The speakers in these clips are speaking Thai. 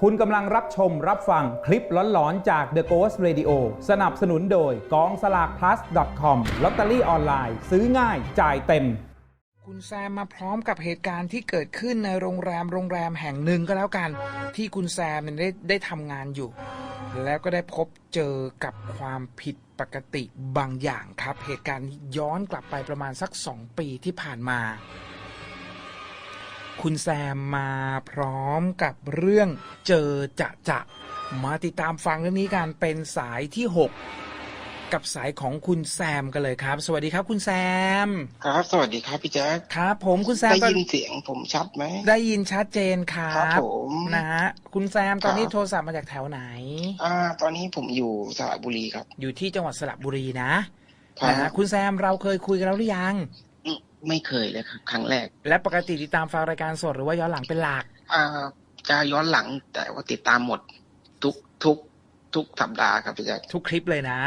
คุณกำลังรับชมรับฟังคลิปหลอนๆ จาก The Ghost Radio สนับสนุนโดยกองสลาก plus com ลอตเตอรี่ออนไลน์ซื้อง่ายจ่ายเต็ม คุณแซมมาพร้อมกับเหตุการณ์ที่เกิดขึ้นในโรงแรมโรงแรมแห่งหนึ่งก็แล้วกัน ที่คุณแซมเนี่ยได้ได้ทำงานอยู่ แล้วก็ได้พบเจอกับความผิดปกติบางอย่างครับ เหตุการณ์นี้ย้อนกลับไปประมาณสักสองปีที่ผ่านมา คุณแซมมาพร้อมกับเรื่องเจอจะจะมาติดตามฟังเรื่องนี้กันเป็นสายที่หกกับสายของคุณแซมกันเลยครับ สวัสดีครับคุณแซม ครับ สวัสดีครับพี่แจ๊คครับผมคุณแซมได้ตอนยินเสียงผมชัดไหมได้ยินชัดเจนครัครับบผมนะฮะคุณแซมตอนนี้ครับโทรศัพท์มาจากแถวไหน อ่า ตอนนี้ผมอยู่สระบุรีครับ อยู่ที่จังหวัดสระบุรีนะครับนะฮะคุณแซมเราเคยคุยกันแล้วหรือยังอืม ไม่เคยเลยครับครั้งแรก และปกติติดตามฟังรายการสดหรือว่าย้อนหลังเป็นหลักอ่าจะย้อนหลังแต่ว่าติดตามหมดทุกทุกทุกสัปดาห์ครับพี่แจ๊คทุกคลิปเลยนะ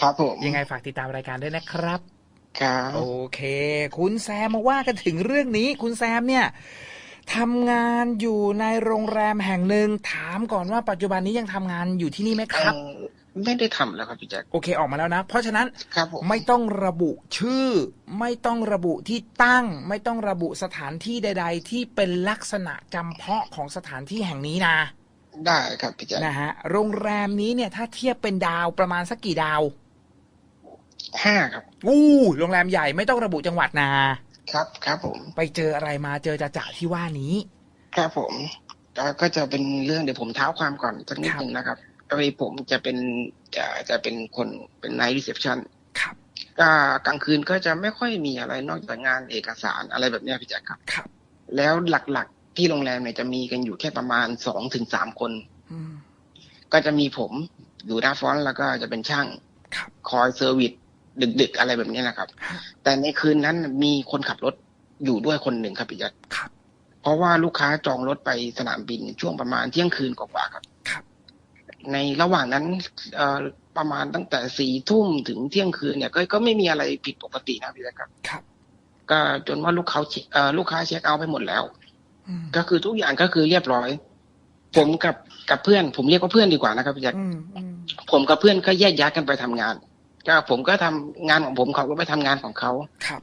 ครับผมยังไงฝากติดตามรายการด้วยนะครับครับโอเค คุณแซมมาว่ากันถึงเรื่องนี้ คุณแซมเนี่ยทำงานอยู่ในโรงแรมแห่งหนึ่งถามก่อนว่าปัจจุบันนี้ยังทำงานอยู่ที่นี่ไหมครับเอ่อ ไม่ได้ทำแล้วครับพี่แจ๊คโอเคออกมาแล้วนะ เพราะฉะนั้นครับผมไม่ต้องระบุชื่อ ไม่ต้องระบุที่ตั้ง ไม่ต้องระบุสถานที่ใด ๆ ที่เป็นลักษณะจำเพาะของสถานที่แห่งนี้นะ ได้ครับพี่แจ๊คนะฮะโรงแรมนี้เนี่ยถ้าเทียบเป็นดาวประมาณสักกี่ดาวห้าครับอู้โรงแรมใหญ่ไม่ต้องระบุจังหวัดนาครับครับผม ไปเจออะไรมาเจอจะจะที่ว่านี้ ครับผมก็ก็จะเป็นเรื่องเดี๋ยวผมเท้าความก่อนสักนิดครับหนึ่งนะครับ โดยผมจะเป็นจะจะเป็นคนเป็นไนท์รีเซพชันครับก็กลางคืนก็จะไม่ค่อยมีอะไรนอกจากงานเอกสารอะไรแบบเนี้ยพี่แจ๊คครับครับ แล้วหลักๆที่โรงแรมเนี่ยจะมีกันอยู่แค่ประมาณสองถึงสามคนอืมก็จะมีผมอยู่หน้าฟรอนต์แล้วก็จะเป็นช่างครับคอยเซอร์วิสดึกๆอะไรแบบเนี้ยนะครับฮะแต่ในคืนนั้นมีคนขับรถอยู่ด้วยคนหนึ่งครับพี่แจ๊คครับเพราะว่าลูกค้าจองรถไปสนามบินช่วงประมาณเที่ยงคืนกว่าๆครับครับ ในระหว่างนั้นเอ่อประมาณตั้งแต่สี่ทุ่มถึงเที่ยงคืนเนี่ยก็ก็ไม่มีอะไรผิดปกตินะพี่แจ๊คครับครับก็จนว่าลูกเขาเช็คเอ่อลูกค้าเช็คเอาท์ไปหมดแล้วอืมก็คือทุกอย่างก็คือเรียบร้อย ผมกับกับเพื่อน ผมเรียกว่าเพื่อนดีกว่านะครับพี่แจ๊คอืมอืมผมกับเพื่อนก็แยกย้ายกันไปทำงาน ก็ผมก็ทำงานของผมเขาก็ไปทำงานของเขาครับ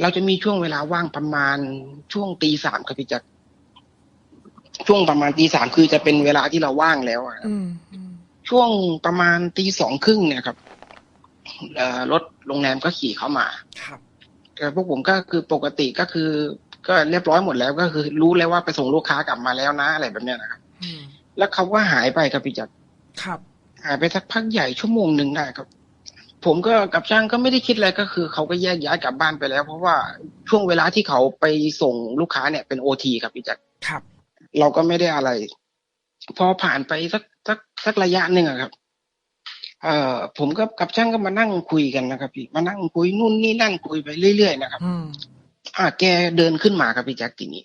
เราจะมีช่วงเวลาว่างประมาณช่วงตีสามครับพี่แจ๊ค ช่วงประมาณตีสามคือจะเป็นเวลาที่เราว่างแล้วอะอืมอืมช่วงประมาณตีสองครึ่งเนี่ยครับเอ่อรถโรงแรมก็ขี่เข้ามาครับแต่พวกผมก็คือปกติก็คือ ก็เรียบร้อยหมดแล้วก็คือ รู้แล้วว่าไปส่งลูกค้ากลับมาแล้วนะอะไรแบบเนี้ยนะครับอืมแล้วเขาก็หายไปครับพี่จักรครับหายไปสักพักใหญ่ชั่วโมงหนึ่งได้ครับ ผมก็กับช่างก็ไม่ได้คิดอะไรก็คือ เขาก็แยกย้ายกลับบ้านไปแล้ว เพราะว่าช่วงเวลาที่เขาไปส่งลูกค้าเนี่ยเป็นโอทีครับพี่จักรครับ เราก็ไม่ได้อะไร พอผ่านไปสักสักสักระยะหนึ่งอะครับ เอ่อผมก็กับช่างก็มานั่งคุยกันนะครับพี่มานั่งคุยนู่นนี่นั่นคุยไปเรื่อยๆนะครับอืมอ่าแกเดินขึ้นมาครับพี่แจ็คทีนี้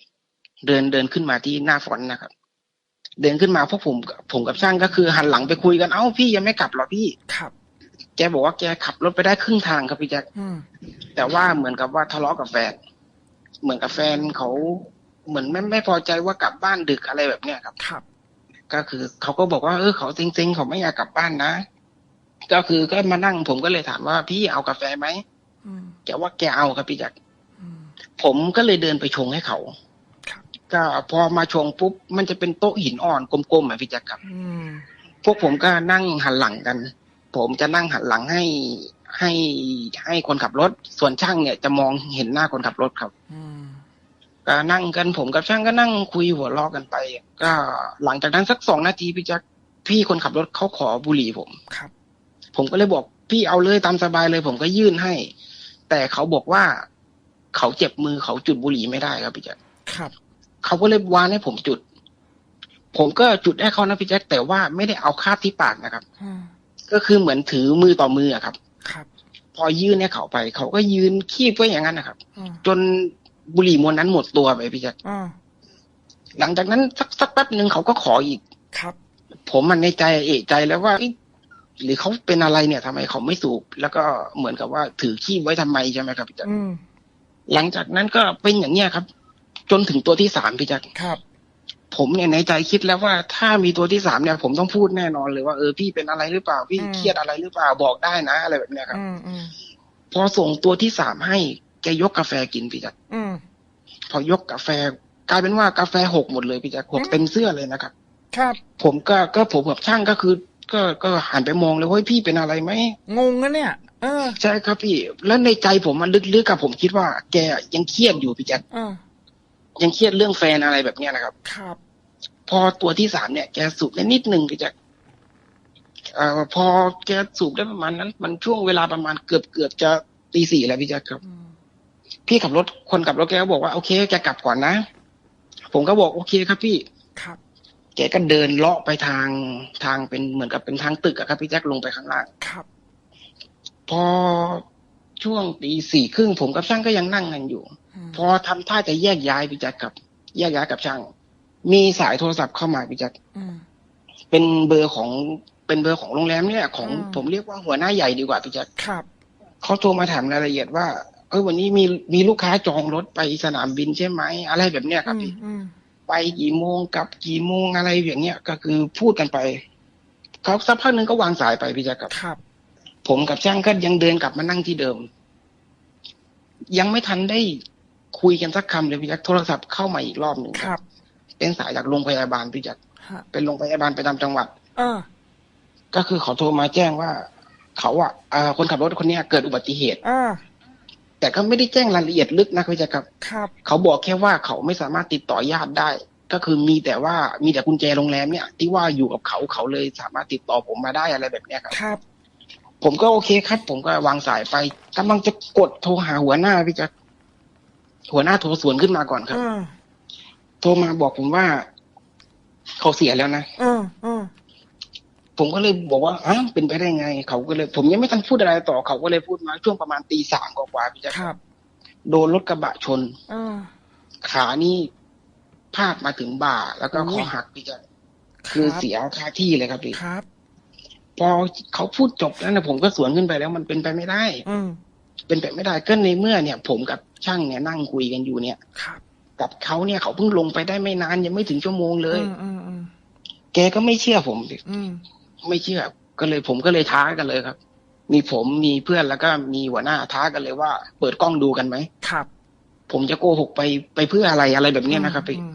เดินเดินขึ้นมาที่หน้าฟอนต์นะครับ เดินขึ้นมาพวกผมผมกับช่างก็คือหันหลังไปคุยกันเอ้าพี่ยังไม่กลับเหรอพี่ครับแกบอกว่าแกขับรถไปได้ครึ่งทางครับพี่แจ็คอืมแต่ว่าเหมือนกับว่าทะเลาะกับแฟนเหมือนกับแฟนเขา เหมือนไม่ไม่พอใจว่ากลับบ้านดึกอะไรแบบเนี้ยครับครับ ก็คือเขาก็บอกว่าเออเขาจริงๆเขาไม่อยากกลับบ้านนะ ก็คือก็มานั่งผมก็เลยถามว่าพี่เอากาแฟไหมอืมแกว่าแกเอาครับพี่แจ็คอืมผมก็เลยเดินไปชงให้เขาครับก็พอมาชงปุ๊บมันจะเป็นโต๊ะหินอ่อนกลมๆอะพี่แจ๊คครับอืมพวกผมก็นั่งหันหลังกัน ผมจะนั่งหันหลังให้ให้ให้คนขับรถ ส่วนช่างเนี่ยจะมองเห็นหน้าคนขับรถครับ อืม ก็นั่งกันผมกับช่างก็นั่งคุยหัวเราะกันไป ก็หลังจากนั้นสักสองนาทีพี่แจ๊คพี่คนขับรถเขาขอบุหรี่ผมครับ ผมก็เลยบอกพี่เอาเลยตามสบายเลย ผมก็ยื่นให้ แต่เขาบอกว่าเขาเจ็บมือเขาจุดบุหรี่ไม่ได้ครับพี่แจ๊คครับ เขาก็เลยวานให้ผมจุด ผมก็จุดให้เขานะพี่แจ๊คแต่ว่าไม่ได้เอาคาบที่ปากนะครับอืมก็คือเหมือนถือมือต่อมืออะครับ ครับ พอยื่นให้เขาไป เขาก็ยืนคีบไว้อย่างนั้นนะครับอืมจน บุหรี่มวนนั้นหมดตัวไปพี่แจ๊คอ่าหลังจากนั้นสักสักแป๊บหนึ่งเขาก็ขออีกครับ ผมมันในใจเอะใจแล้วว่าเอ๊ะหรือเขาเป็นอะไรเนี่ยทำไมเขาไม่สูบแล้วก็เหมือนกับว่าถือคีบไว้ทำไมใช่ไหมครับพี่แจ๊คอืมหลังจากนั้นก็เป็นอย่างเนี้ยครับ จนถึงตัวที่สามพี่แจ๊คครับ ผมเนี่ยในใจคิดแล้วว่าถ้ามีตัวที่สามเนี่ย ผมต้องพูดแน่นอนเลยว่าเออพี่เป็นอะไรหรือเปล่าพี่อืมเครียดอะไรหรือเปล่าบอกได้นะ อะไรแบบเนี้ยครับอืมอืมพอส่งตัวที่สามให้ แกยกกาแฟกินพี่แจ๊คอืมพอยกกาแฟ กลายเป็นว่ากาแฟหกหมดเลยพี่แจ๊คหกอืมเต็มเสื้อเลยนะครับ ครับ ผมก็ก็ผมกับช่างก็คือ ก็ก็หันไปมองเลยว่าเฮ้ยพี่เป็นอะไรไหมงงนะเนี่ยเออใช่ครับพี่ แล้วในใจผมมันลึกๆกับผมคิดว่า แกยังเครียดอยู่พี่แจ๊คเออยังเครียดเรื่องแฟนอะไรแบบเนี้ยนะครับ ครับ พอตัวที่สามเนี่ยแกสูบได้นิดนึงพี่แจ๊คเอ่อพอแกสูบได้ประมาณนั้น มันช่วงเวลาประมาณเกือบเกือบจะตีสี่แล้วพี่แจ๊คครับอืม พี่ขับรถคนขับรถแกก็บอกว่าโอเคแกกลับก่อนนะ ผมก็บอกโอเคครับพี่ครับแกก็เดินเลาะไปทางทางเป็นเหมือนกับเป็นทางตึกอะครับพี่แจ๊คลงไปข้างล่างครับ พอช่วงตีสี่ครึ่งผมกับช่างก็ยังนั่งกันอยู่อืมพอทำท่าจะแยกย้ายพี่แจ๊คกับ แยกย้ายกับช่าง มีสายโทรศัพท์เข้ามาพี่แจ๊คอืมเป็นเบอร์ของเป็นเบอร์ของโรงแรมเนี่ยของอืมผมเรียกว่าหัวหน้าใหญ่ดีกว่าพี่แจ๊คครับเขาโทรมาถามรายละเอียดว่า เออวันนี้มีมีลูกค้าจองรถไปสนามบินใช่ไหมอะไรแบบเนี้ยคอืรับมพี่อืมไปกี่โมงกลับกี่โมงอะไรอย่างเงี้ยก็คือพูดกันไปเขาสักพักหนึ่งก็วางสายไปพี่แจ๊คครับครับ ผมกับช่างก็ยังเดินกลับมานั่งที่เดิม ยังไม่ทันได้คุยกันสักคำเลยพี่แจ๊คโทรศัพท์เข้ามาอีกรอบหนึ่งครับ เป็นสายจากโรงพยาบาลพี่แจ๊คฮะเป็นโรงพยาบาลประจำจังหวัดเออก็คือเขาโทรมาแจ้งว่า เขาอะอ่าคนขับรถคนเนี้ยเกิดอุบัติเหตุอ่า แต่ก็ไม่ได้แจ้งรายละเอียดลึกนะพี่แจ๊คครับครับ เขาบอกแค่ว่าเขาไม่สามารถติดต่อญาติได้ ก็คือมีแต่ว่ามีแต่กุญแจโรงแรมเนี่ย ที่ว่าอยู่กับเขาเขาเลยสามารถติดต่อผมมาได้อะไรแบบเนี้ยครับครับ ผมก็โอเคครับ ผมก็วางสายไปกำลังจะกดโทรหาหัวหน้าพี่แจ๊คหัวหน้าโทรสวนขึ้นมาก่อนครับเออโทรมาบอกผมว่า เขาเสียแล้วนะเออเออ ผมก็เลยบอกว่าอ้าวเป็นไปได้ไง เขาก็เลยผมยังไม่ทันพูดอะไรต่อเขาก็เลยพูดมาช่วงประมาณตีสามกว่าๆพี่แจ๊คครับ โดนรถกระบะชนเออขานี่พาดมาถึงบ่า แล้วก็อุ้คยอหักพี่แจ๊คคือเสียคาที่เลยครับพี่ครับ พอเขาพูดจบแล้วนะผมก็สวนขึ้นไปแล้วมันเป็นไปไม่ได้ อืมเป็นไปไม่ได้ก็ในเมื่อเนี่ย ผมกับช่างเนี่ยนั่งคุยกันอยู่เนี่ยครับ กับเขาเนี่ยเขาเพิ่งลงไปได้ไม่นานยังไม่ถึงชั่วโมงเลยอืมอืมอืมแกก็ไม่เชื่อผมอืม ไม่เชื่อ ก็เลยผมก็เลยท้ากันเลยครับ มีผมมีเพื่อนแล้วก็มีหัวหน้าท้ากันเลยว่า เปิดกล้องดูกันไหมครับ ผมจะโกหกไปไปเพื่ออะไรอะไรแบบเนี้ยนะครับพี่อืม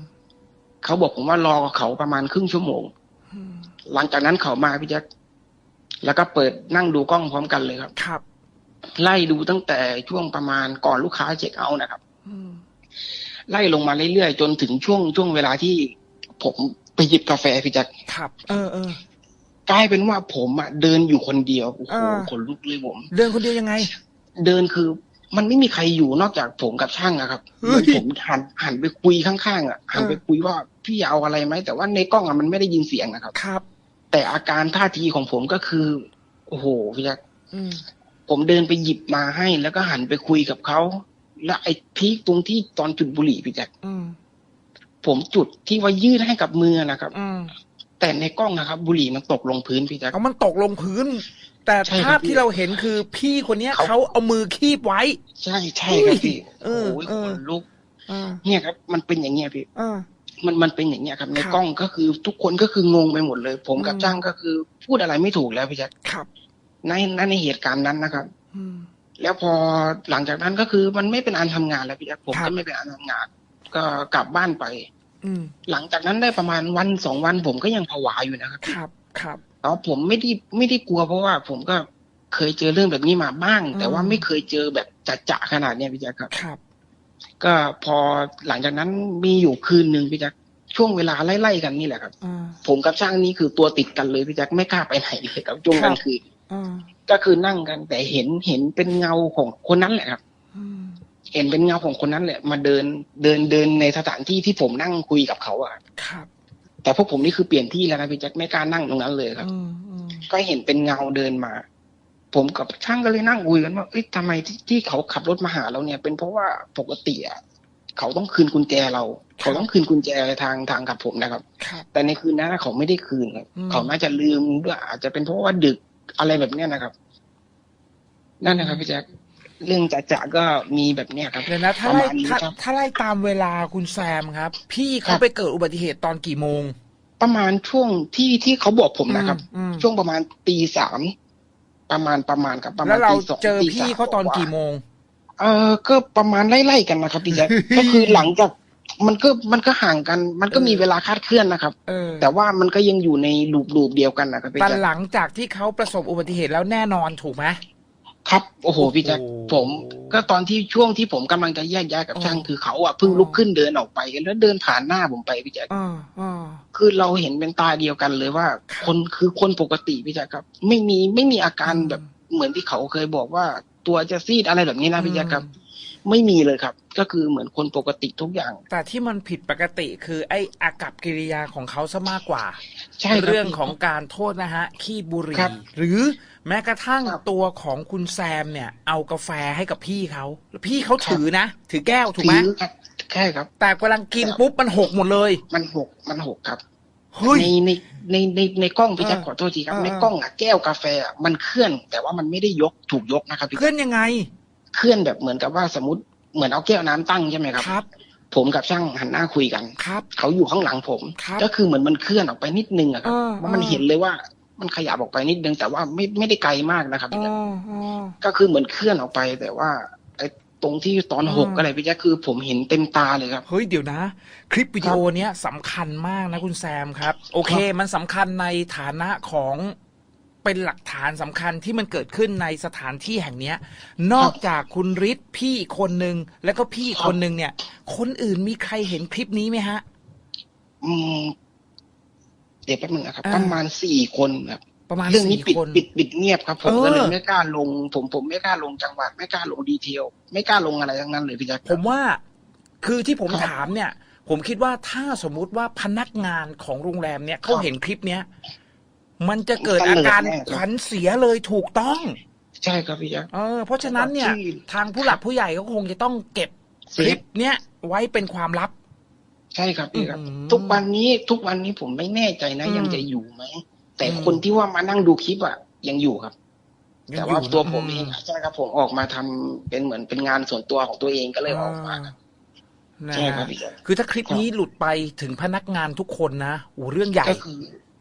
เขาบอกผมว่ารอเขาประมาณครึ่งชั่วโมงอืมหลังจากนั้นเขามาพี่แจ๊คแล้วก็เปิดนั่งดูกล้องพร้อมกันเลยครับ ครับ ไล่ดูตั้งแต่ช่วงประมาณก่อนลูกค้าเช็คเอาท์นะครับอืมไล่ลงมาเรื่อยๆจนถึงช่วงช่วงเวลาที่ผมไปหยิบกาแฟพี่แจ๊คครับ เออเออ กลายเป็นว่าผมอะเดินอยู่คนเดียวโอ้โหอ่าขนลุกเลยผม เดินคนเดียวยังไง เดินคือมันไม่มีใครอยู่นอกจากผมกับช่างอะครับเฮ้ยเหมือนผมหันหันไปคุยข้างๆอะหันไปอ่าคุยว่าพี่เอาอะไรไหมแต่ว่าในกล้องอะมันไม่ได้ยินเสียงนะครับ ครับ แต่อาการท่าทีของผมก็คือ โอ้โหพี่แจ๊คอืมผมเดินไปหยิบมาให้ แล้วก็หันไปคุยกับเขาแล้วไอ้พีคตรงที่ตอนจุดบุหรี่พี่แจ๊คอืมผมจุดที่ว่ายื่นให้กับมือนะครับอืม แต่ในกล้องนะครับบุหรี่มันตกลงพื้นพี่แจ๊คเอามันตกลงพื้น แต่ใช่ครับภาพที่เราเห็นคือพี่คนเนี้ยเขาเขาเอามือคีบไว้ ใช่ใช่ครับพี่เอโอ้อโหเออขนลุกเออเนี่ยครับ มันเป็นอย่างเงี้ยพี่เออมันมันเป็นอย่างเงี้ยครับ ในครับกล้องก็คือทุกคนก็คืองงไปหมดเลย ผมกับอืมจ้างก็คือ พูดอะไรไม่ถูกแล้วพี่แจ๊คครับ ในในในเหตุการณ์นั้นนะครับอืมแล้วพอหลังจากนั้นก็คือมันไม่เป็นอันทำงานแล้วพี่แจ๊คผมครับก็ไม่เป็นอันทำงาน ก็กลับบ้านไปอืม หลังจากนั้นได้ประมาณวันสองวันผมก็ยังผวาอยู่นะครับ ครับครับแล้วผมไม่ได้ไม่ได้กลัวเพราะว่าผมก็เคยเจอเรื่องแบบนี้มาบ้างอืมแต่ว่าไม่เคยเจอแบบจะๆขนาดเนี้ยพี่แจ๊คครับครับ ก็พอหลังจากนั้นมีอยู่คืนหนึ่งพี่แจ๊คช่วงเวลาไล่ๆกันนี่แหละครับอ่าผมกับช่างนี้คือตัวติดกันเลยพี่แจ๊คไม่กล้าไปไหนเลยครับช่วงกลางคืนอ่าก็คือนั่งกันแต่เห็นเห็นเป็นเงาของคนนั้นแหละครับอืม เห็นเป็นเงาของคนนั้นแหละมาเดินเดินเดินในสถานที่ที่ผมนั่งคุยกับเขาอะครับ แต่พวกผมนี่คือเปลี่ยนที่แล้วนะพี่แจ๊คไม่กล้านั่งตรงนั้นเลยครับอืมอืมก็เห็นเป็นเงาเดินมา ผมกับช่างก็เลยนั่งคุยกันว่าเอ้ยทำไมที่ที่เขาขับรถมาหาเราเนี่ย เป็นเพราะว่าปกติอะเขาต้องคืนกุญแจเรา เขาต้องคืนกุญแจทางทางกับผมนะครับครับแต่ในคืนนั้นนะเขาไม่ได้คืนครับอืมเขาน่าจะลืมด้วยอาจจะเป็นเพราะว่าดึกอะไรแบบเนี้ยนะครับ นั่นนะครับพี่แจ๊ค เรื่องจะจะก็มีแบบเนี้ยครับเดี๋ยวนะถ้าประไล่มาณนี้ถ้าครับถ้าไล่ตามเวลาคุณแซมครับ พี่คเขารับไปเกิดอุบัติเหตุตอนกี่โมง ประมาณช่วงที่ที่เขาบอกผมนะครับอืมช่วงประมาณตีสามประมาณประมาณครับประมาแล้ณวเราตีสองเจอตีพี่สเขาตอนกี่โมง เออก็ประมาณไล่ๆกันนะครับพี่แจ๊คก็คือหลังจากมันก็มันก็ห่างกัน มันก็มีเวลาคาดเคลื่อนนะครับเออแต่ว่ามันก็ยังอยู่ในลูปลูปเดียวกันนะครับพี่แต่แจ๊คหลังจากที่เขาประสบอุบัติเหตุแล้วแน่นอนถูกไหม ครับโอ้โหพี่แจ๊คโอ้โหผมก็ตอนที่ช่วงที่ผมกำลังจะแยกย้ายกับอ๋อช่างคือเขาอะเพิ่งอ๋อลุกขึ้นเดินออกไปแล้วเดินผ่านหน้าผมไปพี่แจ๊คอ่าอ่าคือเราเห็นเป็นตาเดียวกันเลยว่าครับคนคือคนปกติพี่แจ๊คครับ ไม่มีไม่มีอาการอืมแบบเหมือนที่เขาเคยบอกว่า ตัวจะซีดอะไรแบบนี้นะพี่แจ๊คครับ ไม่มีเลยครับ ก็คือเหมือนคนปกติทุกอย่าง แต่ที่มันผิดปกติคือไอ้อากับกิริยาของเขาซะมากกว่า ใช่คบเรื่องของการโทษนะฮะ ขี้บุหรี่ครับหรือแม้กระทั่งครับตัวของคุณแซมเนี่ย เอากาแฟให้กับพี่เขาแล้วพี่เขาถือนะ ถือแก้วถูกไหมถือครับใช่ครับ แต่กำลังกินปุ๊บมันหกหมดเลย มันหกมันหกครับเฮ้ยในในในในในกล้องพี่แจ๊คเออขอโทษทีครับเออในกล้องอะแก้วกาแฟอะมันเคลื่อน แต่ว่ามันไม่ได้ยกถูกยกนะครับพี่เคลื่อนยังไง เคลื่อนแบบเหมือนกับว่าสมมติเหมือนเอาแก้วน้ำตั้งใช่ไหมครับครับ ผมกับช่างหันหน้าคุยกันครับเขาอยู่ข้างหลังผมครับก็คือเหมือนมันเคลื่อนออกไปนิดนึงอะครับเออว่ามันเออเห็นเลยว่ามันขยับออกไปนิดนึงแต่ว่าไม่ไม่ได้ไกลมากนะครับอ๋พี่อแจ๊คอ๋อก็คือเหมือนเคลื่อนออกไปแต่ว่าไอ้ตรงที่ตอนอืมหกอะไรพี่แจ๊คคือผมเห็นเต็มตาเลยครับเฮ้ยเดี๋ยวนะ คลิปวิดีโอเนี้ยสำคัญมากนะคุณแซมครับ โอเค มันสำคัญในฐานะของ เป็นหลักฐานสำคัญที่มันเกิดขึ้นในสถานที่แห่งเนี้ย นอกจากคุณฤทธิ์พี่อีกคนนึงแล้วก็พี่อีกคนนึงเนี่ย คนอื่นมีใครเห็นคลิปนี้ไหมฮะ อืมเดี๋ยวแป๊บนึงนะครับ อ่า ประมาณสี่คนครับประมาณเรื่องนี้สี่ปิดคน ปิดปิดเงียบครับ ผมเออ ก็เลยไม่กล้าลง ผมผมไม่กล้าลงจังหวัด ไม่กล้าลงดีเทล ไม่กล้าลงอะไรทั้งนั้นเลยพี่แจ๊คผมว่าคือที่ผมครับถามเนี่ย ผมคิดว่าถ้าสมมุติว่าพนักงานของโรงแรมเนี่ยเขาครับ เห็นคลิปเนี้ย มันจะเกิดอาการตะเลิดแน่ครับขวัญเสียเลยถูกต้อง ใช่ครับพี่แจ๊คเออเพราะฉะนั้นเนี่ยที่ทางผู้หลักผู้ใหญ่ก็คงจะต้องเก็บเซคลิฟปเนี้ยไว้เป็นความลับ ใช่ครับพี่ครับอืมทุกวันนี้ทุกวันนี้ผมไม่แน่ใจนะอืมยังจะอยู่ไหมแต่อืมคนที่ว่ามานั่งดูคลิปอะยังอยู่ครับยังแต่อยู่ว่าตัวผมอืเองอะใช่ครับผมออกมาทำเป็นเหมือนเป็นงานส่วนตัวของตัวเองก็เลยออกมาครับนะใช่ครับพี่แจ๊คคือถ้าคลิปนี้หลุดไปถึงพนักงานทุกคนนะโอ้เรื่องใหญ่ก็คือ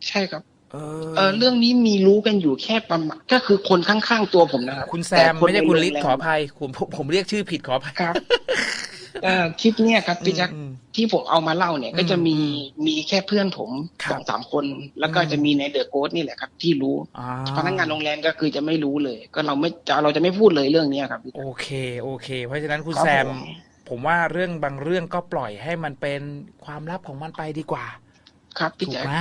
ใช่ครับ เอเออเรื่องนี้มีรู้กันอยู่แค่ประมาณก็คือคนข้างๆตัวผมนะครับคุณแซต่มนไม่ใช่คุณในฤทธิ์โรงแรขออภัยผมผมผมเรียกชื่อผิดขออภัยครับเอ่อคลิปเนี้ยครับพี่แจ๊คอืมที่ผมเอามาเล่าเนี่ย ก็จะมีอืมมีแค่เพื่อนผมครับสองสามคน แล้วก็อืมจะมีในเดอะโกสนี่แหละครับ ที่รู้อ่าพนักงานโรงแรมก็คือจะไม่รู้เลย ก็เราไม่จะเราจะไม่พูดเลยเรื่องเนี้ยครับพี่โอเคโอเค เพราะฉะนั้นคุณครับแซมผมผมว่าเรื่องบางเรื่องก็ปล่อยให้มันเป็นความลับของมันไปดีกว่า ครับพี่ถูกแจ๊คไหม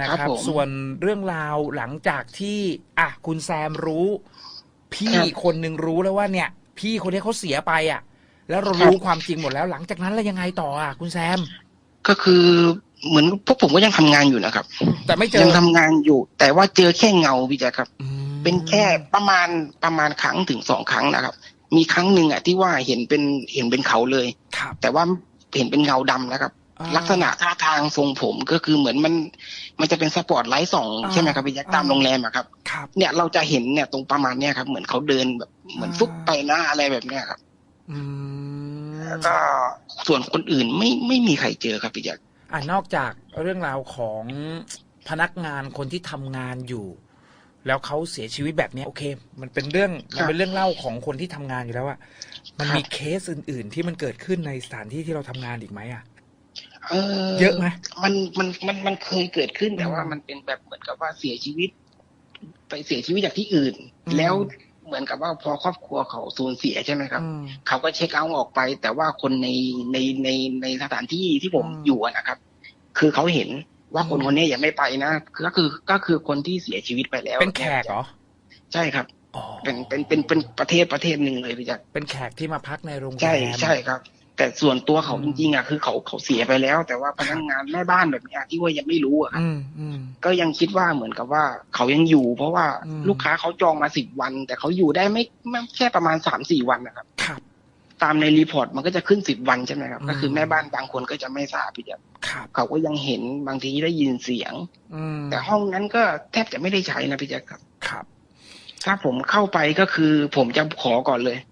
นะคครัรับบผมส่วนเรื่องราวหลังจากที่ อะคุณแซมรู้ พี่ครับคนหนึ่งรู้แล้วว่าเนี่ย พี่คนนี้เขาเสียไปอะ แล้วเราครับรู้ความจริงหมดแล้ว หลังจากนั้นแล้วยังไงต่ออะ คุณแซม ก็คือเหมือนพวกผมก็ยังทำงานอยู่นะครับ แต่ไม่เจอยังทำงานอยู่ แต่ว่าเจอแค่เงาพี่แจ๊คครับอืมเป็นแค่ประมาณประมาณครั้งถึงสองครั้งนะครับ มีครั้งหนึ่งอะที่ว่าเห็นเป็นเห็นเป็นเขาเลยครับแต่ว่าเห็นเป็นเงาดำนะครับอ่า ลักษณะท่าทางทรงผมก็คือเหมือนมัน มันจะเป็นสปอตไลท์ส่องอ่าใช่ไหมครับพี่แจ๊คตามอ่าโรงแรมอะครับครับ เนี่ยเราจะเห็นเนี่ยตรงประมาณเนี้ยครับ เหมือนเขาเดินแบบเหมือนอ่าฟุกไปหน้าอะไรแบบเนี้ยครับอืมแล้วก็ส่วนคนอื่นไม่ไม่มีใครเจอครับพี่แจ๊คอ่านอกจากเรื่องราวของพนักงานคนที่ทำงานอยู่ แล้วเขาเสียชีวิตแบบเนี้ยโอเค มันเป็นเรื่องมันเป็นเรื่องเล่าของคนที่ทำงานอยู่แล้วอะมันมีเคสอื่น ๆ ที่มันเกิดขึ้นในสถานที่ที่เราทำงานอีกไหมอะ เออเยอะไหมมันมันมันมันเคยเกิดขึ้นแต่อืมว่ามันเป็นแบบเหมือนกับว่าเสียชีวิต ไปเสียชีวิตจากที่อื่นอืมแล้วเหมือนกับว่าพอครอบครัวเขาสูญเสียใช่ไหมครับอืมเขาก็เช็คเอาท์ออกไป แต่ว่าคนในในในในสถานที่ที่ผมอืมอยู่อะนะครับ คือเขาเห็นว่าคนอืมคนนี้ยังไม่ไปนะก็คือก็คือคนที่เสียชีวิตไปแล้ว เป็นแขกเหรอใช่ครับอ๋อเป็นเป็นเป็นเป็นประเทศประเทศหนึ่งเลยพี่จักรเป็นแขกที่มาพักในโรงแรมใช่ใช่ครับ แต่ส่วนตัวเขาอืจมริงๆอะคือเขาเขาเสียไปแล้ว แต่ว่าพนักงานแม่บ้านแบบเนี้ยที่ว่ายังไม่รู้อะครับอืมอืมก็ยังคิดว่าเหมือนกับว่า เขายังอยู่ เพราะว่าอืมลูกค้าเขาจองมาสิบวัน แต่เขาอยู่ได้ไม่ไม่แค่ประมาณสามสี่วันนะครับครับ ตามในรีพอร์ตมันก็จะขึ้นสิบวันใช่ไหมครับอืมก็คือแม่บ้านบางคนก็จะไม่ทราบพี่จักรครับเขาก็ยังเห็นบางทีได้ยินเสียงอืมแต่ห้องนั้นก็แทบจะไม่ได้ใช้นะพี่แจ๊คครับ ครับ ถ้าผมเข้าไปก็คือผมจะขอก่อนเลยอ่า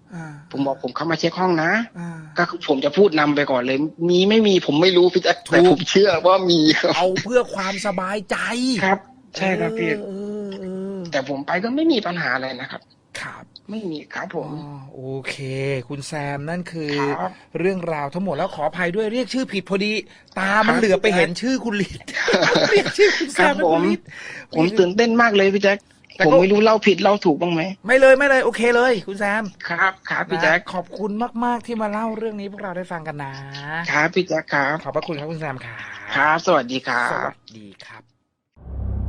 ผมบอกผมเข้ามาเช็คห้องนะอ่าก็คือผมจะพูดนำไปก่อนเลย มีไม่มีผมไม่รู้พี่แจ๊คแต่ถูกผมเชื่อว่ามีครับเอาเพื่อความสบายใจครับ ใช่ครับพี่เออเออเออแต่ผมไปก็ไม่มีปัญหาอะไรนะครับครับไม่มีครับผมอ๋อโอเค คุณแซมนั่นคือครับเรื่องราวทั้งหมดแล้วขออภัยด้วยเรียกชื่อผิดพอดี ตามันครับเหลือไปเห็นชื่อคุณลิศเรียกชื่อคุณแซมครับเป็นคุณลิศผมตื่นเต้นมากเลยพี่แจ๊ค แต่ผมก็ไม่รู้เล่าผิดเล่าถูกบ้างไหมไม่เลยไม่เลยโอเคเลย คุณแซมครับครับพี่แจ๊คนะขอบคุณมาก ๆ ที่มาเล่าเรื่องนี้พวกเราได้ฟังกันนะครับพี่แจ๊คครับขอบพระคุณครับคุณแซมครับครับ สวัสดีครัสบวัสดีครับ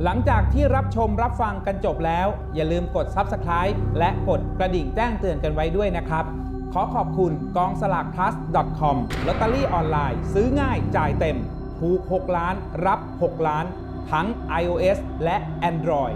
หลังจากที่รับชมรับฟังกันจบแล้ว อย่าลืมกด Subscribe และกดกระดิ่งแจ้งเตือนกันไว้ด้วยนะครับ ขอขอบคุณกองสลาก plus com ลอตเตอรี่ออนไลน์ ซื้อง่ายจ่ายเต็มถูก 6 ล้าน รับ 6 ล้าน ทั้ง iOS และ Android